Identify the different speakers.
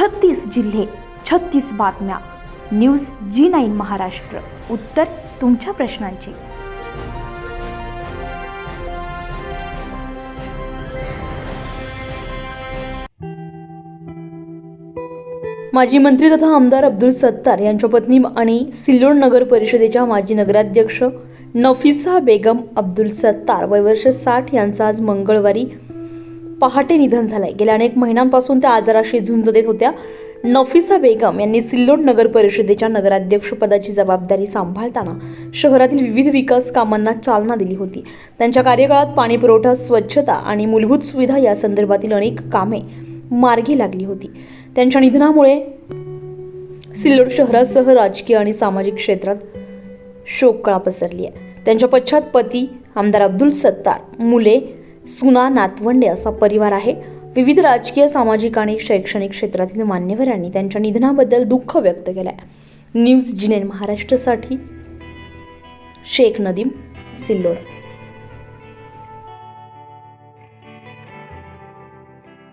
Speaker 1: छत्तीस जिल्हे छत्तीस बातम्या. न्यूज जी नाईन महाराष्ट्र. उत्तर तुमच्या प्रश्नांची.
Speaker 2: माजी मंत्री तथा आमदार अब्दुल सत्तार यांच्या पत्नी आणि सिल्लोड नगर परिषदेच्या माजी नगराध्यक्ष नफिसा बेगम अब्दुल सत्तार वय वर्ष साठ यांचा आज मंगळवारी पहाटे निधन झालंय. गेल्या अनेक महिन्यांपासून त्या आजाराशी झुंज देत होत्या. नफिसा बेगम यांनी सिल्लोड नगर परिषदेच्या नगराध्यक्षपदाची जबाबदारी सांभाळताना शहरातील विविध विकास कामांना चालना दिली होती. त्यांच्या कार्यकाळात पाणी पुरवठा स्वच्छता आणि मूलभूत सुविधा या संदर्भातील अनेक कामे मार्गी लागली होती. त्यांच्या निधनामुळे सिल्लोड शहरासह राजकीय आणि सामाजिक क्षेत्रात शोककळा पसरली आहे त्यांच्या पश्चात पती आमदार अब्दुल सत्तार मुले सुना नातवंडे असा परिवार आहे. विविध राजकीय सामाजिक आणि शैक्षणिक क्षेत्रातील मान्यवरांनी त्यांच्या निधनाबद्दल दुःख व्यक्त केलं आहे न्यूज जिनेन महाराष्ट्रासाठी शेख नदीम सिल्लोड.